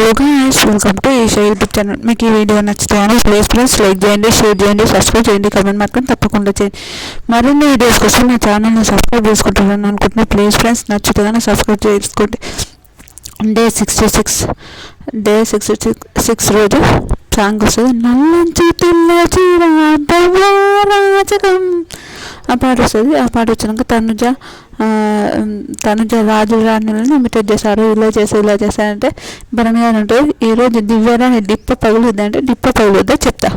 Hello guys welcome to Esha YouTube channel మీకు ఈ video నచ్చితే ప్లీజ్ ప్లీజ్ లైక్ చేయండి షేర్ చేయండి సబ్స్క్రైబ్ చేయండి కమెంట్ మాత్రం తప్పకుండా చేయండి. మరిన్ని వీడియోస్ కోసం నా ఛానల్ని సబ్స్క్రైబ్ చేసుకుంటున్నాను అనుకుంటున్నా. ప్లీజ్ ఫ్రెండ్స్ నచ్చితే కానీ సబ్స్క్రైబ్ చేసుకోండి. Day sixty six day sixty six six రోజు సాంగ్ వస్తుంది నల్లంచి పిల్ల చీర రాజకం ఆ పాట వస్తుంది. ఆ పాట వచ్చినాక తనుజ తనుజ రాజు రాణులను ఇమిటేట్ చేశారు. ఇలా చేసి ఇలా చేశారంటే భరణి ఉంటుంది. ఈరోజు దివ్యరాణి డిప్ప పగులుద్ది అంటే డిప్ప పగులుద్దా చెప్తా.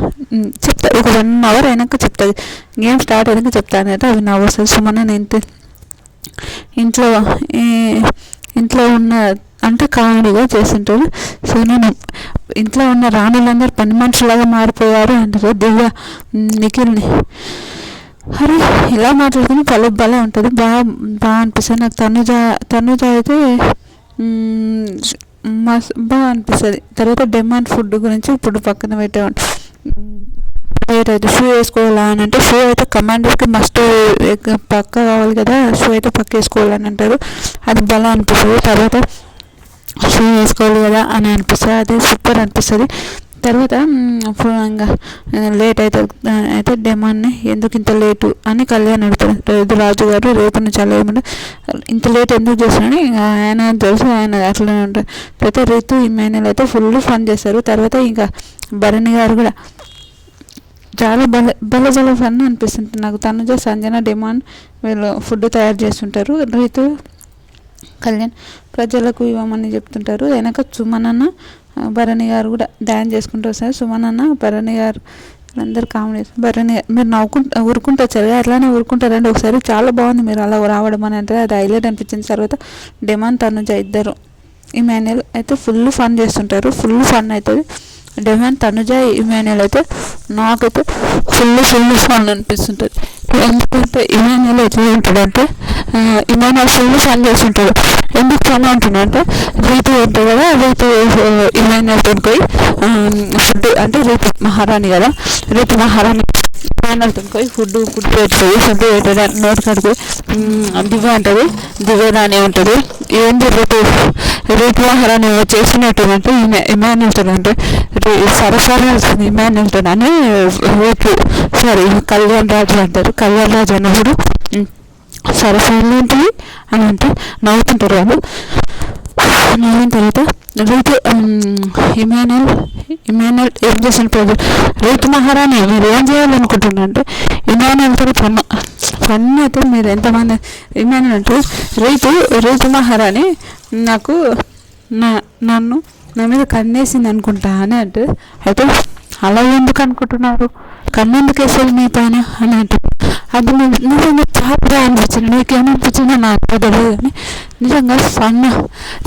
చెప్తా. ఒక వన్ అవర్ అయినాక చెప్తుంది గేమ్ స్టార్ట్ అయినాక చెప్తా అనేది అవి నా వస్తుంది సుమన నేను ఇంట్లో ఇంట్లో ఉన్న అంటే కామెడీగా చేస్తుంటారు. సో నేను ఇంట్లో ఉన్న రాణులందరూ పని మనుషులాగా మారిపోయారు అంటారు. దివ్య నిఖిల్ని. అరే ఎలా మాట్లాడుకుని పలు భలే ఉంటుంది. బాగా బాగా అనిపిస్తుంది. నాకు తనుజ తనుజ అయితే మస్ బాగా అనిపిస్తుంది. తర్వాత డిమాండ్ ఫుడ్ గురించి ఇప్పుడు పక్కన పెట్టేవాడు. అయితే షూ వేసుకోవాలా అని అంటే షూ అయితే కమాండర్కి మస్ట్ పక్క కావాలి కదా. షూ అయితే పక్క వేసుకోవాలని అంటారు. అది భలే అనిపిస్తుంది. తర్వాత షూ వేసుకోవాలి కదా అని అనిపిస్తుంది. అది సూపర్ అనిపిస్తుంది. తర్వాత ఇంకా లేట్ అయితే అయితే డెమాన్ని ఎందుకు ఇంత లేటు అని కళ్యాణ్ అడుగుతాడు రేపు రాజు గారు రేపు నుంచి అలా ఏమంటే ఇంత లేట్ ఎందుకు చేస్తాడని ఆయన తెలుసు ఆయన అట్లనే ఉంటారు అయితే రితు ఇమ్మాన్యుల్ అయితే ఫుల్ ఫన్ చేస్తారు. తర్వాత ఇంకా భరణి గారు కూడా చాలా బల బల బల ఫన్ అనిపిస్తుంది నాకు తనుజ సంజన డిమాండ్ వీళ్ళు ఫుడ్ తయారు చేస్తుంటారు. రైతు కళ్యాణ్ ప్రజలకు ఇవ్వమని చెప్తుంటారు. వెనక సుమనన్న భరణి గారు కూడా ధ్యానం చేసుకుంటూ వస్తారు. సుమనన్న భరణి గారు అందరు కామెడీ భరణి గారు మీరు నవ్వుకుంటా ఊరుకుంటూ వచ్చారు కదా, అట్లానే ఊరుకుంటారండి. ఒకసారి చాలా బాగుంది మీరు అలా రావడం అని అంటే అది హైలైట్ అనిపించిన తర్వాత డెమాన్ తనుజ ఇద్దరు ఇమాన్యుల్ అయితే ఫుల్ ఫన్ చేస్తుంటారు. ఫుల్ ఫన్ అవుతుంది. డెమాన్ తనుజ ఇమాన్యుల్ అయితే నాకైతే ఫుల్ ఫుల్ ఫన్ అనిపిస్తుంటుంది. ఎందుకంటే ఇమాన్యుల్ ఎట్లా ఉంటాడంటే ఆ, ఇమాన్యుల్ పని చేసి ఉంటాడు ఎందుకు పని అంటున్నాడంటే రీతు ఉంటుంది కదా రీతు ఇమాన్యుల్తో పోయి ఫుడ్ అంటే రీతి మహారాణి కదా రీతు మహారాణి ఇమాన్యుల్తో ఫుడ్ ఫుడ్ పెట్టుకోయి ఫుడ్ పెట్టడం నోట్ కడుపు దివ్య అంటుంది దివ్య రాణి ఉంటుంది ఏంది రేపు రీతు ఆహారాన్ని చేసినట్టు అంటే ఇమాన్యుల్తో అంటే సరసరి ఇమాన్యుల్తో అని రేపు సారీ కళ్యాణ్ రాజు అంటారు. కళ్యాణ్ రాజు అన్నప్పుడు సరసరి ఉంటుంది అని అంటే నవ్వుతుంటారు వాళ్ళు. నవ్విన తర్వాత రైతు ఇమాన్యుల్ ఇమాన్యుల్ ఏం చేసిన ప్రజలు రైతు మహారాణి మీరు ఏం చేయాలనుకుంటున్నారు అంటే ఇమాన్యుల్తో పన్ను పన్ను అయితే మీరు ఎంతమంది ఇమాన్యుల్ అంటే రైతు రైతు మహారాణి నాకు నా నన్ను నా మీద కన్నేసింది అనుకుంటా అని అంటే అయితే అలా ఎందుకు అనుకుంటున్నారు? కన్ను ఎందుకు వేసేది మీ పైన అని అంటే అది ని- నిజంగా చాలా బాగా అనిపించింది నీకేమనిపించిందో నాకు తెలియదు కానీ నిజంగా ఫన్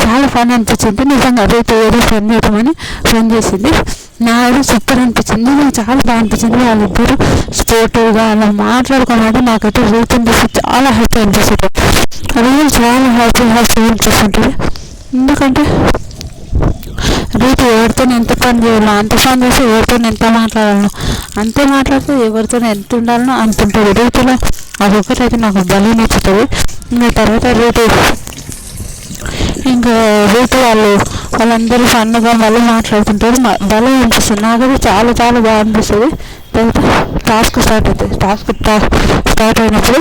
చాలా ఫన్ అనిపించింది. నిజంగా రేపు ఏదో ఫన్ చేయమని ఫోన్ చేసింది. నాకు సూపర్ అనిపించింది. నాకు చాలా బాగా అనిపించింది. వాళ్ళిద్దరు స్పోర్టివ్గా అలా మాట్లాడుకోవాలంటే నాకైతే రేపు చూసి చాలా హ్యాపీ అనిపిస్తుంది అది చాలా హ్యాపీ హ్యాపీ అనిపిస్తుంటుంది ఎందుకంటే రేపు ఎవరితో ఎంత పని చేయాలో అంత పని చేసి ఎవరితో ఎంత మాట్లాడాలో అంతే మాట్లాడితే ఎవరితో ఎంత ఉండాలనో అంత ఉంటుంది. రేపులో అదొకటైతే అయితే నాకు బలం నచ్చుతుంది. ఇంకా తర్వాత రేపు ఇంకా రేపు వాళ్ళు వాళ్ళందరూ ఫన్గా మళ్ళీ మాట్లాడుతుంటారు. మ- భలే అనిపిస్తుంది. నాకైతే చాలా చాలా బాగా అనిపిస్తుంది. తర్వాత టాస్క్ స్టార్ట్ అవుతుంది టాస్క్ స్టార్ట్ అయినప్పుడు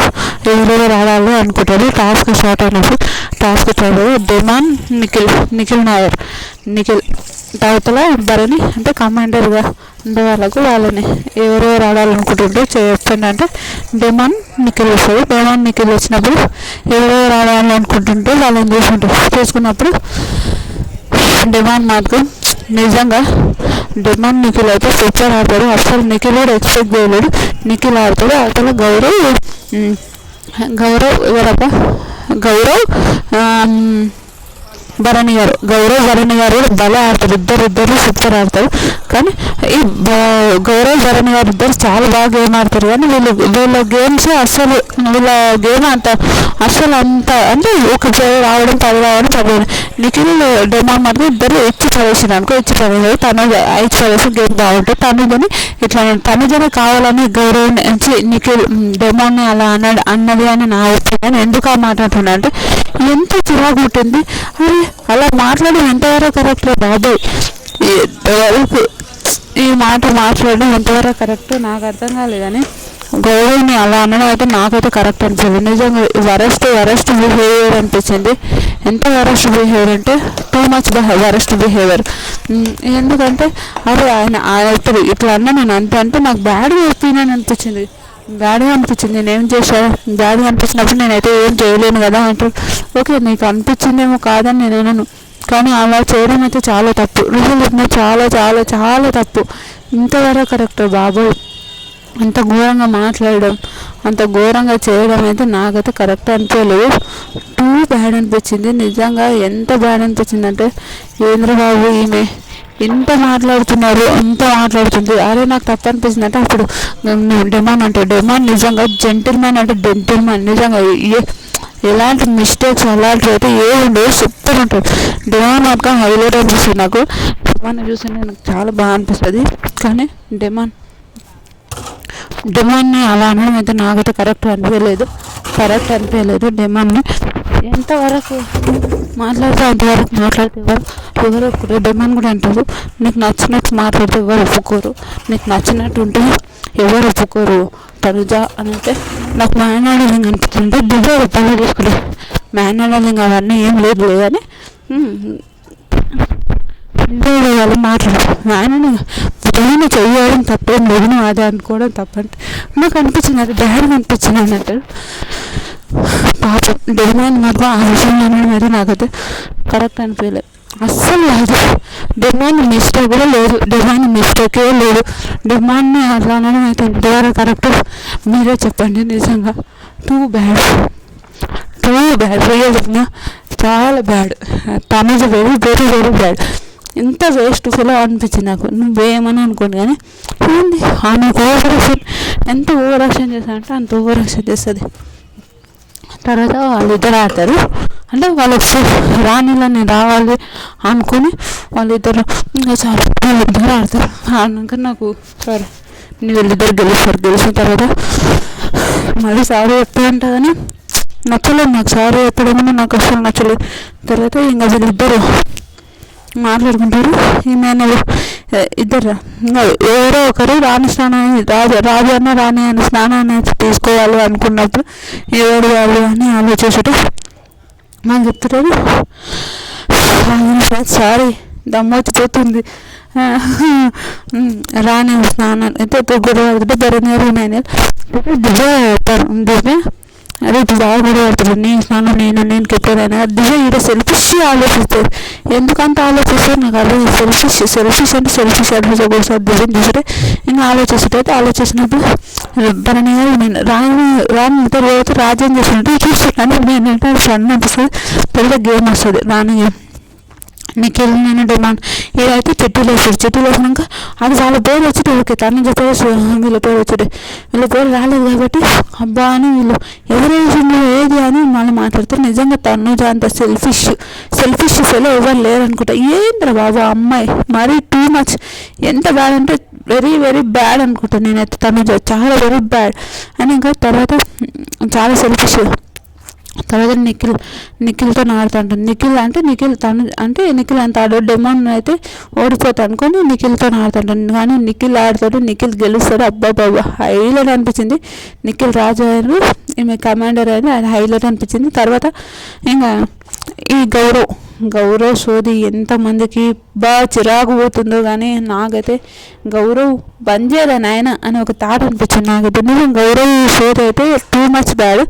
ఎవరెవరు ఆడాలి అనుకుంటారు. టాస్క్ స్టార్ట్ అయినప్పుడు task start Demon Nikhil Nikhil Nair. Nikhil అవతల భరణి అంటే కమాండర్గా ఉండే వాళ్ళకు వాళ్ళని ఎవరెవరు ఆడాలనుకుంటుంటే చెప్పండి అంటే డిమాండ్ నిఖిల్ వస్తుంది డిమాండ్ నిఖిల్ వచ్చినప్పుడు ఎవరెవరు ఆడాలనుకుంటుంటే వాళ్ళని చూసుకుంటారు చూసుకున్నప్పుడు డిమాండ్ మాత్రం నిజంగా డిమాండ్ నిఖిల్ అయితే సూపర్ ఆడతాడు. అసలు నిఖిల్ కూడా ఎక్స్పెక్ట్ చేయలేడు. నిఖిల్ ఆడతాడు. అవతల గౌరవ్ గౌరవ్ ఎవరప్ప గౌరవ్ ఆమ్, భరణి గారు గౌరవ్ భరణి గారు కూడా ఆడతారు. ఇద్దరు ఇద్దరు సూపర్ ఆడతారు. కానీ ఈ బ- గౌరవ్ భరణి గారు ఇద్దరు చాలా బాగా గేమ్ ఆడతారు. కానీ వీళ్ళు వీళ్ళ గేమ్స్ అసలు వీళ్ళ గేమ్ అంత అసలు అంత అంటే ఒక పేరు రావడం పది రావడం పది నిఖిల్ డెమా మాత్రం ఇద్దరు ఇచ్చి పడేసారు అనుకో ఇచ్చి పడేసారు తను ఇచ్చి పడేసి గేమ్ బాగుంటుంది తను ఇట్లా తనుజనే కావాలని గౌరవ్ నిఖిల్ డెమోని అలా అన్నాడు అన్నది అని నా ఒపీనియన్. ఎందుకు ఆ మాట అంటున్నా అంటే ఎంత చిరాకు ఉంటుంది అరే అలా మాట్లాడడం ఎంతవరకు కరెక్ట్ బాబాయ్? ఎంతవరకు ఈ మాట మాట్లాడడం ఎంతవరకు కరెక్ట్ నాకు అర్థం కాలేదని కానీ గౌరవ్ని అలా అనడం అయితే నాకైతే కరెక్ట్ అనిపించింది. నిజంగా వరస్ట్ వరస్ట్ బిహేవియర్ అనిపించింది. ఎంత వరస్ట్ బిహేవియర్ అంటే టూ మచ్ వరస్ట్ బిహేవియర్ ఎందుకంటే అరే ఆయన ఇప్పుడు ఇట్లా అన్న నేను అంతే అంటే నాకు బ్యాడ్గా ఒపీనియన్ అనిపించింది. డాడీ అనిపించింది. నేను ఏం చేశాను డాడీ అనిపించినప్పుడు నేనైతే ఏం చేయలేను కదా అంటే ఓకే నీకు అనిపించిందేమో కాదని నేను అనను కానీ అలా చేయడం అయితే చాలా తప్పు. రుజువు చాలా చాలా చాలా తప్పు. ఇంతవరకు కరెక్ట్ బాబు అంత ఘోరంగా మాట్లాడడం అంత ఘోరంగా చేయడం అయితే నాకైతే కరెక్ట్ అనిపించలేదు. టూ బ్యాడ్ అనిపించింది. నిజంగా ఎంత బ్యాడ్ అనిపించిందంటే ఏంద్రబాబు ఈమె ఎంత మాట్లాడుతున్నారు ఎంత మాట్లాడుతుంది. అరే నాకు తప్పు అనిపిస్తుంది అంటే అప్పుడు డిమాండ్ అంటే డిమాండ్ నిజంగా జెంటిల్మెన్ అంటే జెంటిల్మెన్ నిజంగా ఏ ఎలాంటి మిస్టేక్స్ అలాంటివి అయితే ఏ ఉండవు సూపర్ ఉంటుంది డిమాండ్ మాత్రం హైలైట్ అనిపిస్తుంది నాకు. డిమాండ్ చూస్తే నాకు చాలా బాగా అనిపిస్తుంది. కానీ డిమాండ్ డిమాండ్ని అలా అనడం అయితే నాకైతే కరెక్ట్ అనిపించలేదు. కరెక్ట్ అనిపించలేదు. డిమాండ్ని ఎంతవరకు మాట్లాడితే అంతవరకు మాట్లాడితే ఎవరు? ఎవరు ఒప్పుకోరు. డిమాండ్ కూడా అంటారు. నీకు నచ్చినట్టు మాట్లాడితే ఎవరు ఒప్పుకోరు? నీకు నచ్చినట్టు ఉంటే ఎవరు ఒప్పుకోరు? తనుజ అని అంటే నాకు మేనాడలింగ్ అనిపిస్తుంటే దివ్య పనులు చేసుకుంటే మేనాడలింగ్ అవన్నీ ఏం లేదు లేదని దివ్య వాళ్ళు మాట్లాడారు. మేనని ఏమైనా చెయ్యడం తప్పేం లేదు అదే అనుకోవడం తప్పంటే. నాకు అనిపించింది అది డాడీ అనిపించింది అన్నట్టు పాపం డిమాండ్ మాత్రం ఆ విషయంలో అయితే నాకైతే కరెక్ట్ అనిపించలేదు అస్సలు లేదు. డిమాండ్ మిస్టేక్ కూడా లేదు. డిమాండ్ మిస్టేకే లేదు. డిమాండ్ని అట్లా అనడం అయితే ఎంతవరకు కరెక్ట్ మీరే చెప్పండి నిజంగా. Too bad too bad real చాలా bad Tanuja very very very bad ఎంత వేస్ట్ ఫుల్ అనిపించింది నాకు. నువ్వేమని అనుకోండి కానీ ఏంది? ఆమెకు ఓవర్ యాక్షన్ ఎంత ఓవర్ యాక్షన్ చేస్తానంటే అంత ఓవర్ యాక్షన్ చేస్తుంది. తర్వాత వాళ్ళిద్దరు ఆడతారు. అంటే వాళ్ళకి రాణిలని రావాలి అనుకుని వాళ్ళిద్దరు ఇంకా చాలా వాళ్ళిద్దరు ఆడతారు. ఆడినాక నాకు సరే వీళ్ళిద్దరు గెలుస్తారు. గెలిచిన తర్వాత మళ్ళీ సారీ చెప్తా ఉంటా నచ్చలేదు నాకు. సారీ చెప్పడం నాకు అసలు నచ్చలేదు. తర్వాత ఇంకా వీళ్ళిద్దరు మాట్లాడుకుంటారు. ఈమె ఇద్దరు. ఎవరో ఒకరు రాణి స్నానాన్ని రాజు రాజు అన్న రాణి అని స్నానాన్ని తీసుకోవాలి అనుకున్నప్పుడు ఎవరు వాళ్ళు అని ఆలోచించడం మనం చెప్తున్నారు? సారీ దమ్మొచ్చిపోతుంది రాణి స్నానం అయితే గొడవ ధరణి దివ్య దివ్య అదే ఇప్పుడు బాగా పడుతుంది నేను స్నానం నేను నేను కెప్టెన్ దివ్య ఈడ సెల్ఫిష్ ఆలోచిస్తుంది ఎందుకంత ఆలోచిస్తారు నాకు అర్థం సెల్ఫిష్ సెల్ఫిష్ అంటే సెల్ఫిష్ అడ్వైజ్ ఒకసారి దివ్యం చూస్తే ఇంకా ఆలోచిస్తుంటే ఆలోచించినప్పుడు తనని నేను రాని రాని ఇద్దరు రాజ్యం చేసినట్టు చూస్తున్నాను. నేను అంటే అనిపిస్తుంది పెద్ద గేమ్ వస్తుంది. రాని నిఖిల్ నేను డిమాండ్ ఇదైతే చెట్టులు వేసాడు చెట్టులు వేసినాక అది వాళ్ళ పేరు వచ్చింది ఓకే తను చెప్పేసి వీళ్ళ పేరు వచ్చింది. వీళ్ళ పేరు రాలేదు కాబట్టి అబ్బా అని వీళ్ళు ఎవరు వేసిందో ఏది అని మళ్ళీ మాట్లాడితే నిజంగా తను అంత సెల్ఫిష్ సెల్ఫిష్ ఫెలో ఎవరు లేరు అనుకుంటా. బాబు అమ్మాయి? మరీ టూ మచ్ ఎంత బ్యాడ్ అంటే వెరీ వెరీ బ్యాడ్ అనుకుంటా. నేనైతే తను చాలా వెరీ బ్యాడ్ అని ఇంకా తర్వాత చాలా సెల్ఫిష్ తర్వాత నిఖిల్ నిఖిల్తో ఆడుతుంటాను నిఖిల్ అంటే నిఖిల్ తను అంటే నిఖిల్ అంత ఆడో డెమోన్ అయితే ఓడిపోతా అనుకొని నిఖిల్తో ఆడుతుంటాను కానీ నిఖిల్ ఆడుతాడు నిఖిల్ గెలుస్తాడు. అబ్బా బాబా హైలైట్ అనిపించింది. నిఖిల్ రాజు అయిన ఈమె కమాండర్ అయిన ఆయన హైలైట్ అనిపించింది. తర్వాత ఇంకా ఈ గౌరవ్ గౌరవ్ సోది ఎంతమందికి బాగా చిరాకు పోతుందో కానీ నాకైతే గౌరవ్ బంద్ చేయలే నాయన అని ఒక థాట్ అనిపించింది నాకైతే. నిజం గౌరవ్ సోది అయితే టూ మచ్ బ్యాడ్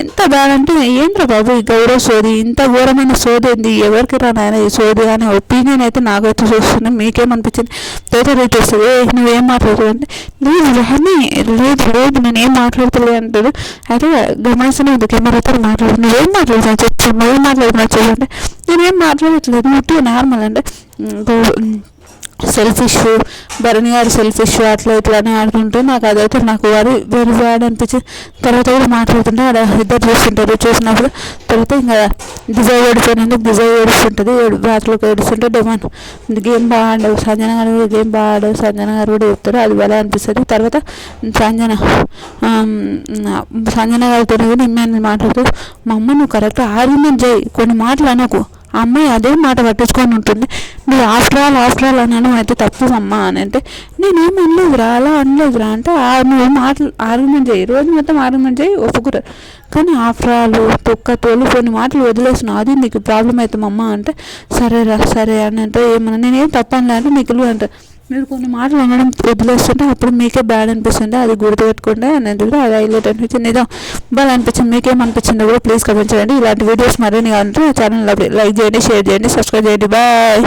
ఎంత బ్యాడ్ అంటే ఏంద్ర బాబు ఈ గౌరవ్ సోది? ఇంత ఘోరమైన సోది ఏంది? ఎవరికి రా నాయన ఈ సోది అనే ఒపీనియన్ అయితే నాకైతే చూస్తున్నాను మీకేమనిపించింది? తేట రేట్ వస్తుంది నువ్వేం మాట్లాడుతుంది అంటే లేదు అని లేదు లేదు నేను ఏం మాట్లాడతలే అంటాడు. అయితే గమనిస్తూనే ఉంది కెమెరాతో మాట్లాడు. నువ్వేం మాట్లాడుతున్నావు? చెప్పు నువ్వేం మాట్లాడుతున్నావు? చెప్పండి నేనేం మాట్లాడట్లేదు. నువ్వు నార్మల్ అంటే సెల్ఫిష్ భరణి గారు సెల్ఫిష్ అట్లా ఇట్లానే ఆడుతుంటే నాకు అదైతే నాకు అది వెరీ బ్యాడ్ అనిపించింది. తర్వాత కూడా మాట్లాడుతుంటే ఆడ ఇద్దరు చూస్తుంటారు. చూసినప్పుడు తర్వాత ఇంకా డిజైవ్ ఓడిపోయినందుకు డిజైవ్ ఏడుస్తుంటుంది బాత్లోకి ఏడుస్తుంటే డొమాన్ గేమ్ బాగా ఆడవు సంజన గారు కూడా గేమ్ బాగా ఆడవు సంజన గారు కూడా చెప్తారు అది బాగా అనిపిస్తుంది. తర్వాత సంజన సంజన గారితో కూడా నేను మాట్లాడుతూ మా అమ్మ నువ్వు కరెక్ట్ ఆర్గ్యుమెంట్ చేయి కొన్ని మాటలు అనకు. అమ్మాయి అదే మాట పట్టించుకొని ఉంటుంది. నువ్వు ఆఫ్టర్ ఆల్ ఆఫ్టర్ ఆల్ అనడం అయితే తప్పు అమ్మ అని అంటే నేనేం అనలేదురా అలా అనలేదురా అంటే నువ్వు మాటలు ఆర్గ్యుమెంట్ చేయి రోజు మొత్తం ఆర్గ్యుమెంట్ చేయి ఒప్పుకురా. కానీ ఆఫ్టర్ ఆల్ తొక్క తోలు కొన్ని మాటలు వదిలేసిన అది నీకు ప్రాబ్లం అవుతామమ్మా అంటే సరేరా సరే అని అంటే ఏమన్నా నేనేం తప్పని అంటే నీకు అంటే మీరు కొన్ని మాటలు అనడం వదిలేస్తుంటే అప్పుడు మీకే బ్యాడ్ అనిపిస్తుంది అది గుర్తుపెట్టుకోండి అని ఎందుకు అది హైలైట్ అనిపించింది నిజం బాగా అనిపించింది మీకేమనిపించిందో కూడా ప్లీజ్ కమెంట్ చేయండి. ఇలాంటి వీడియోస్ మరిన్ని కావాలంటే ఛానల్ లైక్ చేయండి షేర్ చేయండి సబ్స్క్రైబ్ చేయండి. బాయ్